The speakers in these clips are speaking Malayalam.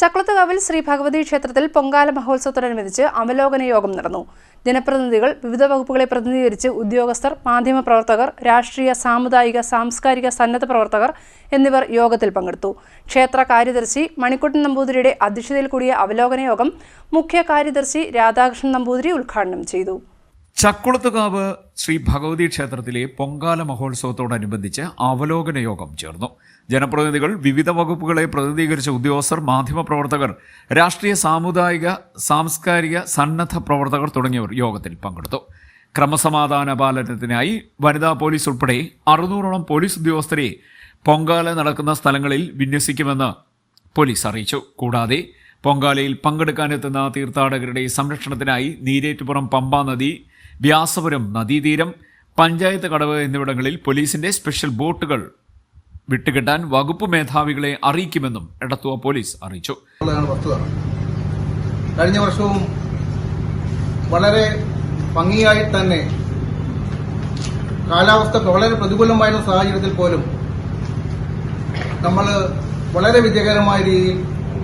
ചക്കുളത്തുകാവിൽ ശ്രീ ഭഗവതി ക്ഷേത്രത്തിൽ പൊങ്കാല മഹോത്സവത്തോടനുബന്ധിച്ച് അവലോകന യോഗം നടന്നു. ജനപ്രതിനിധികൾ വിവിധ വകുപ്പുകളെ പ്രതിനിധീകരിച്ച് ഉദ്യോഗസ്ഥർ മാധ്യമപ്രവർത്തകർ രാഷ്ട്രീയ സാമുദായിക സാംസ്കാരിക സന്നദ്ധ പ്രവർത്തകർ എന്നിവർ യോഗത്തിൽ പങ്കെടുത്തു. ക്ഷേത്ര കാര്യദർശി മണിക്കുട്ടൻ നമ്പൂതിരിയുടെ അധ്യക്ഷതയിൽ കൂടിയ അവലോകന യോഗം മുഖ്യ കാര്യദർശി രാധാകൃഷ്ണൻ നമ്പൂതിരി ഉദ്ഘാടനം ചെയ്തു. ചക്കുളത്തുകാവ് ശ്രീ ഭഗവതി ക്ഷേത്രത്തിലെ പൊങ്കാല മഹോത്സവത്തോടനുബന്ധിച്ച് അവലോകന യോഗം ചേർന്നു. ജനപ്രതിനിധികൾ വിവിധ വകുപ്പുകളെ പ്രതിനിധീകരിച്ച ഉദ്യോഗസ്ഥർ മാധ്യമപ്രവർത്തകർ രാഷ്ട്രീയ സാമുദായിക സാംസ്കാരിക സന്നദ്ധ പ്രവർത്തകർ തുടങ്ങിയവർ യോഗത്തിൽ പങ്കെടുത്തു. ക്രമസമാധാന പാലനത്തിനായി വനിതാ പോലീസ് ഉൾപ്പെടെ അറുന്നൂറോളം പോലീസ് ഉദ്യോഗസ്ഥരെ പൊങ്കാല നടക്കുന്ന സ്ഥലങ്ങളിൽ വിന്യസിക്കുമെന്ന് പോലീസ് അറിയിച്ചു. കൂടാതെ പൊങ്കാലയിൽ പങ്കെടുക്കാനെത്തുന്ന തീർത്ഥാടകരുടെ സംരക്ഷണത്തിനായി നീരേറ്റുപുറം പമ്പാ നദി വ്യാസപുരം നദീതീരം പഞ്ചായത്ത് കടവ് എന്നിവിടങ്ങളിൽ പോലീസിന്റെ സ്പെഷ്യൽ ബോട്ടുകൾ വിട്ടുകിട്ടാൻ വകുപ്പ് മേധാവികളെ അറിയിക്കുമെന്നും എടത്തുവ പോലീസ് അറിയിച്ചു. കഴിഞ്ഞ വർഷവും വളരെ ഭംഗിയായി തന്നെ കാലാവസ്ഥ വളരെ പ്രതികൂലമായിരുന്ന സാഹചര്യത്തിൽ പോലും നമ്മൾ വളരെ വിജയകരമായ രീതിയിൽ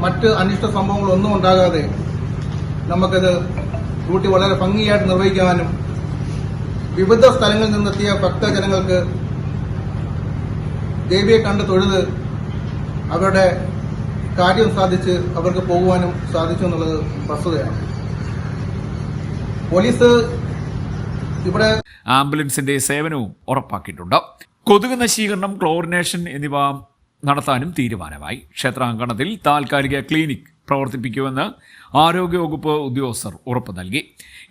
മറ്റ് അനിഷ്ട സംഭവങ്ങളൊന്നും ഉണ്ടാകാതെ നമുക്കത് ഡ്യൂട്ടി വളരെ ഭംഗിയായിട്ട് നിർവഹിക്കാനും വിവിധ സ്ഥലങ്ങളിൽ നിന്നെത്തിയ ഭക്തജനങ്ങൾക്ക് ദേവിയെ കണ്ട് തൊഴുത് അവരുടെ കാര്യം സാധിച്ച് അവർക്ക് പോകുവാനും സാധിച്ചു എന്നുള്ളത് വസ്തുതയാണ്. പോലീസ് ഇവിടെ ആംബുലൻസിന്റെ സേവനവും ഉറപ്പാക്കിയിട്ടുണ്ട്. കൊതുക് നശീകരണം ക്ലോറിനേഷൻ എന്നിവ നടത്താനും തീരുമാനമായി. ക്ഷേത്രാങ്കണത്തിൽ താൽക്കാലിക ക്ലിനിക് പ്രവർത്തിപ്പിക്കുമെന്ന് ആരോഗ്യവകുപ്പ് ഉദ്യോഗസ്ഥർ ഉറപ്പു നൽകി.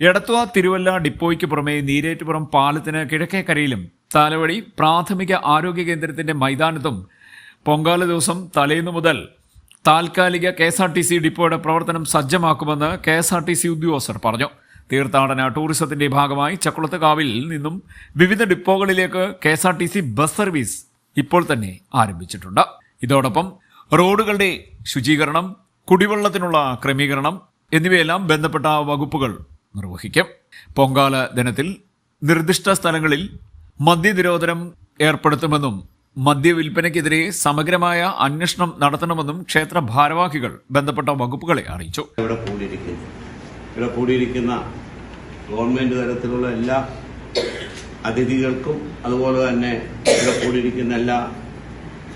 എടത്വ തിരുവല്ല ഡിപ്പോയ്ക്ക് പുറമെ നീരേറ്റുപുറം പാലത്തിന് കിഴക്കേക്കരയിലും താലവഴി പ്രാഥമിക ആരോഗ്യ കേന്ദ്രത്തിന്റെ മൈതാനത്തും പൊങ്കാല ദിവസം തലേന്നു മുതൽ താൽക്കാലിക K S R T C ഡിപ്പോയുടെ പ്രവർത്തനം സജ്ജമാക്കുമെന്ന് K S R T C ഉദ്യോഗസ്ഥർ പറഞ്ഞു. തീർത്ഥാടന ടൂറിസത്തിന്റെ ഭാഗമായി ചക്കുളത്തുകാവിൽ നിന്നും വിവിധ ഡിപ്പോകളിലേക്ക് K S R T C bus service ഇപ്പോൾ തന്നെ ആരംഭിച്ചിട്ടുണ്ട്. ഇതോടൊപ്പം റോഡുകളുടെ ശുചീകരണം കുടിവെള്ളത്തിനുള്ള ക്രമീകരണം എന്നിവയെല്ലാം ബന്ധപ്പെട്ട വകുപ്പുകൾ നിർവഹിക്കും. പൊങ്കാല ദിനത്തിൽ നിർദ്ദിഷ്ട സ്ഥലങ്ങളിൽ മദ്യനിരോധനം ഏർപ്പെടുത്തുമെന്നും മദ്യവിൽപ്പനയ്ക്കെതിരെ സമഗ്രമായ അന്വേഷണം നടത്തണമെന്നും ക്ഷേത്ര ഭാരവാഹികൾ ബന്ധപ്പെട്ട വകുപ്പുകളെ അറിയിച്ചു. ഇവിടെ കൂടിയിരിക്കുന്ന. ഗവൺമെന്റ് തരത്തിലുള്ള എല്ലാ അതിഥികൾക്കും അതുപോലെ തന്നെ ഇവിടെ കൂടിയിരിക്കുന്ന എല്ലാ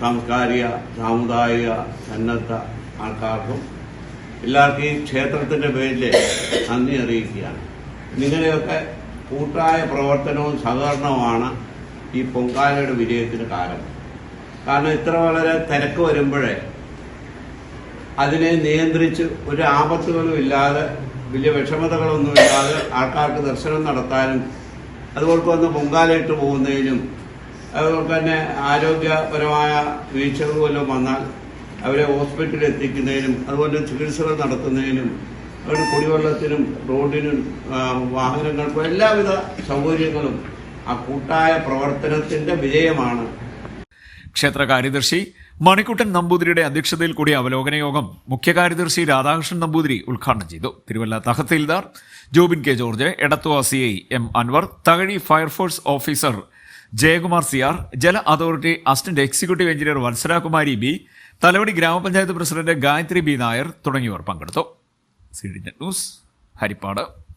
സാംസ്കാരിക സാമുദായിക സന്നദ്ധ ആൾക്കാർക്കും എല്ലാവർക്കും ഈ ക്ഷേത്രത്തിന്റെ പേരിൽ നന്ദി അറിയിക്കുകയാണ്. നിങ്ങളുടെയൊക്കെ കൂട്ടായ പ്രവർത്തനവും സഹകരണവുമാണ് ഈ പൊങ്കാലയുടെ വിജയത്തിന് കാരണം. കാരണം ഇത്ര വളരെ തിരക്ക് വരുമ്പോഴേ അതിനെ നിയന്ത്രിച്ച് ഒരു ആപത്തുകളും ഇല്ലാതെ വലിയ വിഷമതകളൊന്നും ഇല്ലാതെ ആൾക്കാർക്ക് ദർശനം നടത്താനും അതുപോലെ വന്ന് പൊങ്കാലയിട്ട് പോകുന്നതിനും അതുപോലെ തന്നെ ആരോഗ്യപരമായ വീഴ്ചകൾ വല്ലതും വന്നാൽ അവരെ ഹോസ്പിറ്റലിൽ എത്തിക്കുന്നതിനും അതുപോലെ ചികിത്സകൾ നടത്തുന്നതിനും അവരുടെ കുടിവെള്ളത്തിനും റോഡിനും വാഹനങ്ങൾക്കും എല്ലാവിധ സൗകര്യങ്ങളും ആ കൂട്ടായ പ്രവർത്തനത്തിന്റെ വിജയമാണ്. ക്ഷേത്ര കാര്യദർശി മണിക്കുട്ടൻ നമ്പൂതിരിയുടെ അധ്യക്ഷതയിൽ കൂടിയ അവലോകന യോഗം മുഖ്യ കാര്യദർശി രാധാകൃഷ്ണൻ നമ്പൂതിരി ഉദ്ഘാടനം ചെയ്തു. Thiruvalla tahsildar Jobin K George Edathua C I M Anwar Thakazhi fire force officer Jayakumar C R ജല authority assistant executive engineer Vatsalakumari B Thalavady ഗ്രാമപഞ്ചായത്ത് പ്രസിഡന്റ് ഗായത്രി ബി നായർ തുടങ്ങിയവർ പങ്കെടുത്തു. ന്യൂസ് ഹരിപ്പാട്.